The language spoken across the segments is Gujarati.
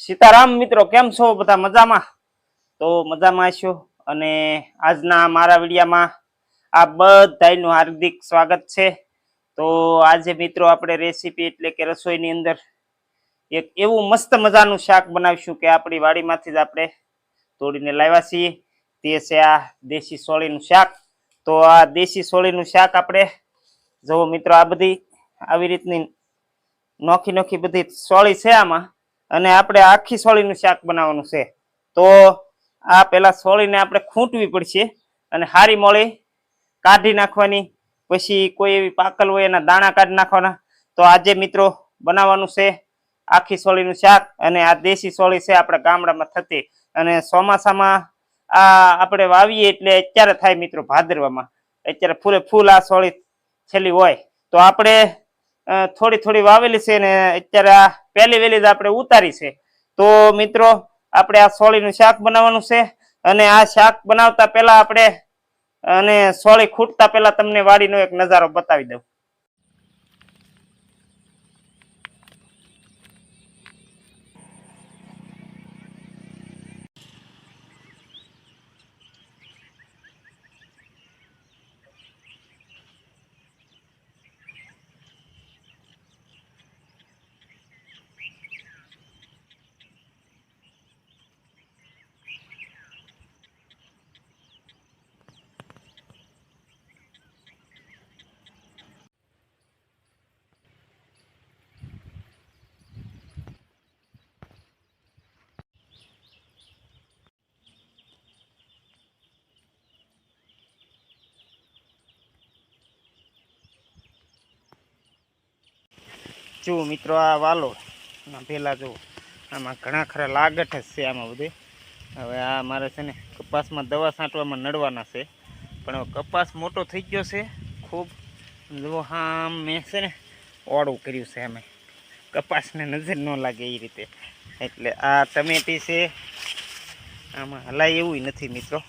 સીતારામ મિત્રો, કેમ છો? બધા મજામાં? તો મજામાં છો અને આજના મારા વિડીયામાં આ બધાનું હાર્દિક સ્વાગત છે. તો આજે મિત્રો આપણે રેસીપી એટલે કે રસોઈની અંદર એક એવું મસ્ત મજાનું શાક બનાવીશું કે આપણી વાડીમાંથી જ આપણે તોડીને લાવ્યા છીએ. તે છે આ દેશી સોળીનું શાક. તો આ દેશી સોળીનું શાક આપણે જુઓ મિત્રો, આ બધી આવી રીતની નોખી નોખી બધી સોળી છે આમાં. અને આપણે આખી સોળીનું શાક બનાવવાનું છે. તો આ પેલા સોળીને આપણે ખૂંટવી પડશે અને હારી મોળી કાઢી નાખવાની. પછી કોઈ એવી પાકલ હોય એના દાણા કાઢી નાખવાના. તો આજે મિત્રો બનાવવાનું છે આખી સોળીનું શાક અને આ દેશી સોળી છે આપણા ગામડામાં થતી. અને ચોમાસામાં આ આપણે વાવીએ એટલે અત્યારે થાય મિત્રો ભાદરવામાં. અત્યારે ફૂલે ફૂલ આ સોળી છેલ્લી હોય. તો આપણે થોડી થોડી વાવેલી છે ને અત્યારે આ પહેલી વેલી જ આપણે ઉતારી છે. તો મિત્રો, આપણે આ સોળીનું શાક બનાવવાનું છે અને આ શાક બનાવતા પહેલા આપણે અને સોળી ખૂટતા પહેલા તમને વાડીનો એક નજારો બતાવી દઉં. જુઓ મિત્રો આ વાલો પહેલાં જુઓ આમાં ઘણા ખરા લાગઠ જ છે આમાં બધે. હવે આ મારે છે ને કપાસમાં દવા છાંટવામાં નડવાના છે. પણ હવે કપાસ મોટો થઈ ગયો છે, ખૂબ. જુઓ હા મેં છે ને ઓળું કર્યું છે અમે કપાસને નજર ન લાગે એ રીતે. એટલે આ ટમેટી છે, આમાં હલાય એવું નથી મિત્રો.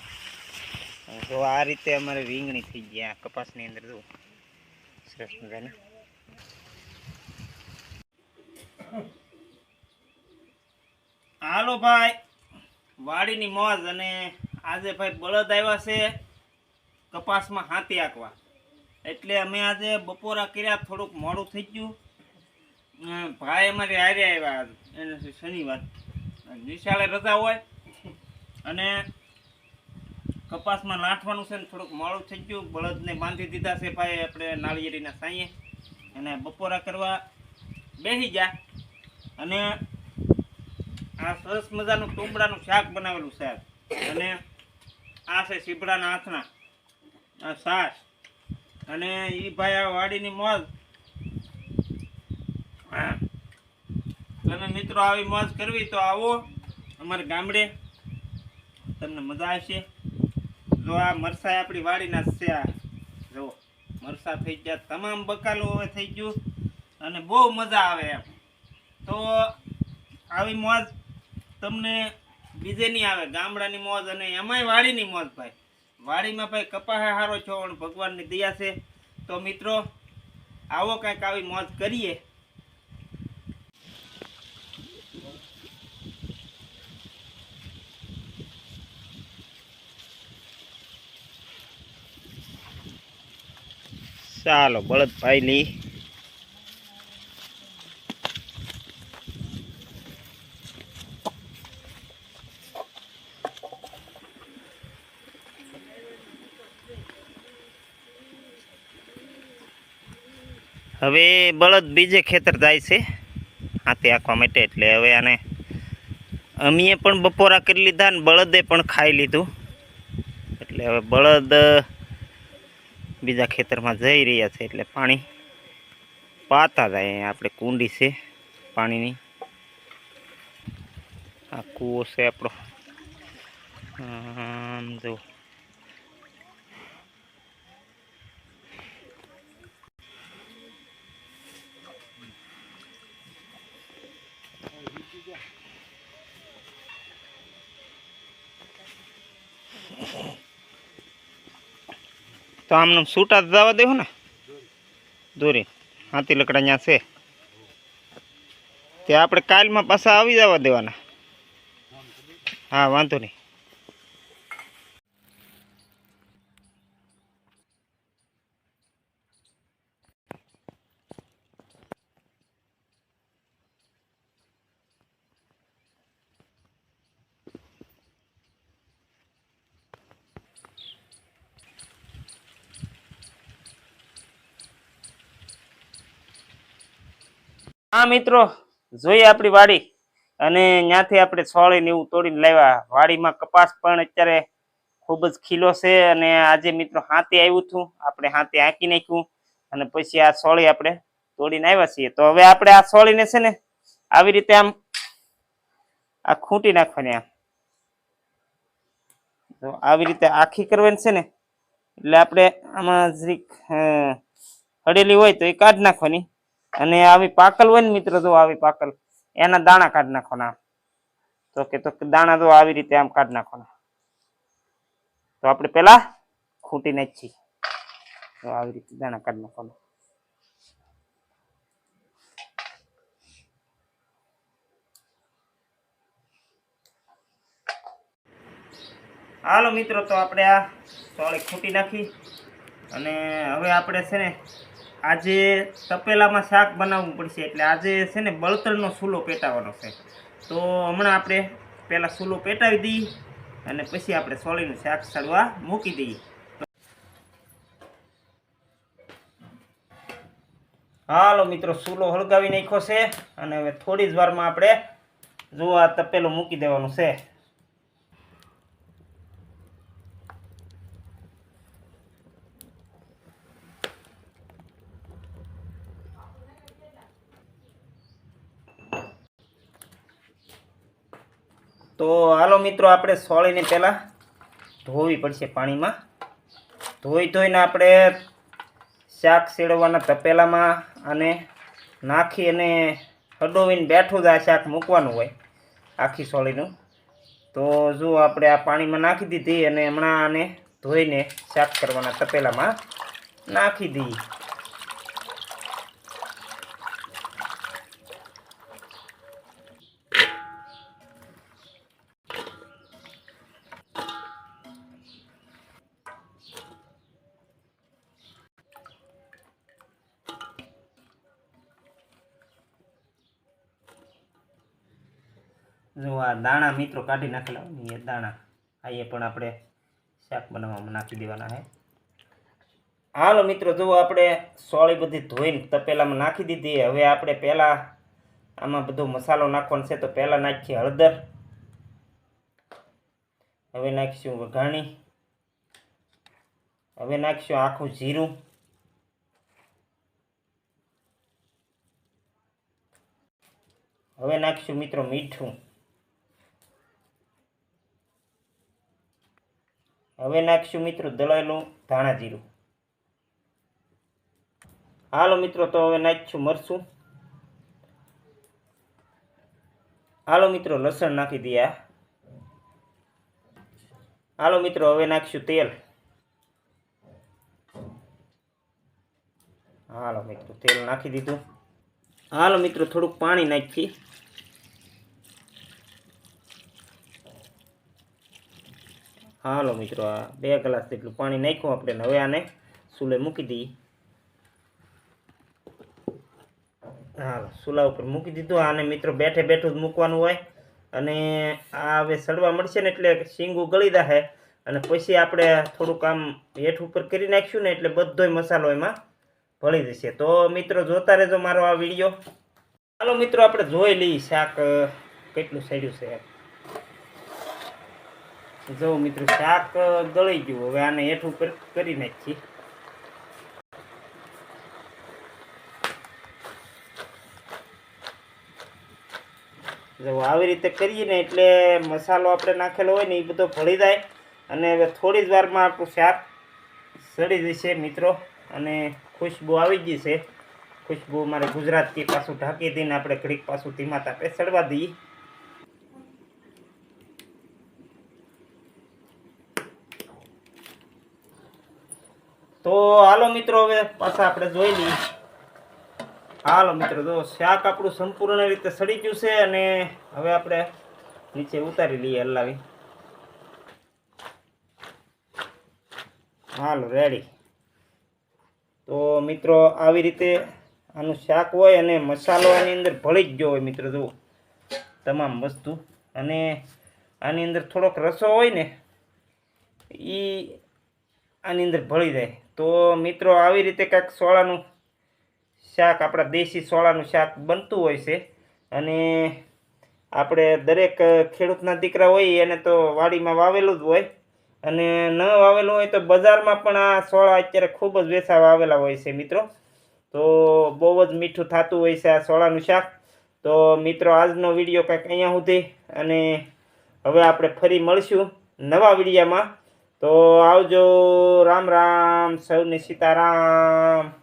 જો આ રીતે અમારે રીંગણી થઈ ગયા કપાસની અંદર જુઓ સરસ મજાની. હાલો ભાઈ. વાડીની મોજ અને આજે ભાઈ બળદ આવ્યા છે કપાસમાં હાથી આંકવા એટલે અમે આજે બપોરા કર્યા, થોડુંક મોડું થઈ ગયું. ભાઈ અમારે હારે આવ્યા. એને શનિવાર નિશાળે રજા હોય. અને કપાસમાં નાઠવાનું છે ને થોડુંક મોડું થઈ ગયું. બળદને બાંધી દીધા છે ભાઈ આપણે નાળિયેરીના સાંયે અને બપોરા કરવા બેસી ગયા. અને આ સરસ મજાનું ટુમડાનું શાક બનાવેલું સાહેબ અને આ છે સીપડાના હાથના, આ સાસ અને ઈ ભાઈ આ વાડીની મોજ. તમે મિત્રો, આવી મોજ કરવી તો આવો અમારે ગામડે. તમને મજા આવશે. જો આ મરસા આપણી વાડીના છે આ. જો મરસા થઈ ગયા. તમામ બકાલો હવે થઈ ગયું. અને બહુ મજા આવે એમ. તો આવી મોજ તમને બીજે નહીં આવે, ગામડાની મોજ અને એમાંય વાડીની મોજ ભાઈ. વાડીમાં ભાઈ કપાહે હારો છો અને ભગવાનની દયા છે. તો મિત્રો, આવો કાંઈક આવી મોજ કરીએ. ચાલો, બળદભાઈ લી. હવે બળદ બીજે ખેતર જાય છે હાથે આંકવા માટે, એટલે હવે આને અમીએ પણ બપોરા કરી લીધા ને બળદે પણ ખાઈ લીધું. એટલે હવે બળદ બીજા ખેતરમાં જઈ રહ્યા છે, એટલે પાણી પાતા જાય. અહીંયા આપણે કુંડી છે પાણીની. આ કૂવો છે આપણો. આમ તો આમને છૂટા જવા દેવું ને. દોરી. હાથી લકડા ત્યાં છે. તે આપણે કાલમાં પાછા આવી જવા દેવાના. હા, વાંધો નહીં. હા, મિત્રો, જોઈએ આપણી વાડી. અને ત્યાંથી આપણે છોળી ને એવું તોડીને લાવ્યા. વાડીમાં કપાસ પણ અત્યારે ખૂબ જ ખીલો છે અને આજે મિત્રો હાથે આવ્યું હતું આપણે હાથે હાંકી નાખ્યું. અને પછી આ છોળી આપણે તોડીને આવ્યા છીએ. તો હવે આપણે આ છોળીને છે ને આવી રીતે આમ આ ખૂંટી નાખવાની આમ. તો આવી રીતે આખી કરવાની છે ને. એટલે આપણે આમાં જરીક હડેલી હોય તો એ કાઢી નાખવાની. અને આવી પાકલ હોય ને મિત્રો, જો આવી પાકલ, એના દાણા કાઢી નાખવાના તો કે તો દાણા જો આવી રીતે આમ કાઢી નાખવાના. તો આપણે પેલા ખૂટી નાખી તો આવી રીતે દાણા કાઢી નાખવાના. હાલો મિત્રો, તો આપણે આ સોળી ખૂટી નાખી. અને હવે આપણે છે ને આજે તપેલામાં શાક બનાવવું પડશે એટલે આજે છે ને બળતરનો સૂલો પેટાવાનો છે. તો હમણાં આપણે પહેલાં સૂલો પેટાવી દઈએ અને પછી આપણે સોળીનું શાક સડવા મૂકી દઈએ. હાલો મિત્રો, સૂલો હળગાવી નાખ્યો છે અને હવે થોડી જ વારમાં આપણે જો આ તપેલું મૂકી દેવાનું છે. તો હાલો મિત્રો, આપણે સોળીને પહેલાં ધોવી પડશે પાણીમાં. ધોઈ ધોઈને આપણે શાક સેડવાના તપેલામાં અને નાખી અને હડોવીને બેઠું જ આ શાક મૂકવાનું હોય, આખી સોળીનું. તો જો આપણે આ પાણીમાં નાખી દીધી અને હમણાં આને ધોઈને શાક કરવાના તપેલામાં નાખી દઈએ જો આ દાણા મિત્રો કાઢી નાખેલા હોય એ દાણા, આ એ પણ આપણે શાક બનાવવામાં નાખી દેવાના છે હાલો મિત્રો જુઓ આપણે સોળી બધી ધોઈને તપેલામાં નાખી દીધી, હવે આપણે પહેલાં આમાં બધો મસાલો નાખવાનો છે તો પહેલાં નાખીએ હળદર. હવે નાખીશું વઘાણી. હવે નાખીશું આખું જીરું. હવે નાખીશું મિત્રો મીઠું. હવે નાખીશું મિત્રો દળેલું ધાણા જીરું. હાલો મિત્રો તો હવે નાખીશું મરશું હાલો મિત્રો લસણ નાખી દઈએ. હાલો મિત્રો હવે નાખીશું તેલ. હાલો મિત્રો તેલ નાખી દીધું. હાલો મિત્રો થોડુંક પાણી નાખી હાલો મિત્રો, આ બે ગ્લાસ જેટલું પાણી નાખ્યું, આપણે હવે આને ચૂલે મૂકી દઈએ હાલો ચૂલા ઉપર મૂકી દીધું. આને મિત્રો બેઠે બેઠું જ મૂકવાનું હોય. અને આ હવે સડવા મળશે ને એટલે શીંગું ગળી જાહે. અને પછી આપણે થોડુંક આમ હેઠ ઉપર કરી નાખીશું ને એટલે બધોય મસાલો એમાં ભળી જશે. તો મિત્રો, જોતા રહેજો મારો આ વીડિયો. હાલો મિત્રો, આપણે જોઈ લઈએ શાક કેટલું સડ્યું છે. જો મિત્રો, શાક ગળી ગયું. હવે આને હેઠું કરી નાખીએ. જો આવી રીતે કરીએ ને એટલે મસાલો આપણે નાખેલો હોય ને એ બધો ભળી જાય. અને હવે થોડી જ વારમાં આપણું શાક સડી જશે મિત્રો. અને ખુશ્બુ આવી ગઈ છે. ખુશ્બુ મારે ગુજરાતથી પાછું ઢાંકી દઈને આપણે ઘડીક પાછું ધીમા તાપે સડવા દઈએ. તો હાલો મિત્રો, હવે પાછા આપણે જોઈ લઈએ. હાલો મિત્રો, જો શાક આપણું સંપૂર્ણ રીતે સડી ગયું છે અને હવે આપણે નીચે ઉતારી લઈએ હલાવી. હાલો રેડી તો મિત્રો, આવી રીતે આનું શાક હોય અને મસાલો આની અંદર ભળી જ ગયો હોય મિત્રો, જુઓ. તમામ વસ્તુ. અને આની અંદર થોડોક રસો હોય ને એ આની અંદર ભળી જાય. તો મિત્રો, આવી રીતે કાંઈક સોળાનું શાક, આપણા દેશી સોળાનું શાક બનતું હોય છે. અને આપણે દરેક ખેડૂતના દીકરા હોય, એને તો વાડીમાં વાવેલું જ હોય. અને ન વાવેલું હોય તો બજારમાં પણ આ સોળા અત્યારે ખૂબ જ વેચાવા આવેલા હોય છે મિત્રો. તો બહુ જ મીઠું થતું હોય છે આ સોળાનું શાક. તો મિત્રો, આજનો વીડિયો કંઈક અહીંયા સુધી. અને હવે આપણે ફરી મળશું નવા વિડીયામાં. તો આવજો. રામ રામ. સૌને સીતારામ.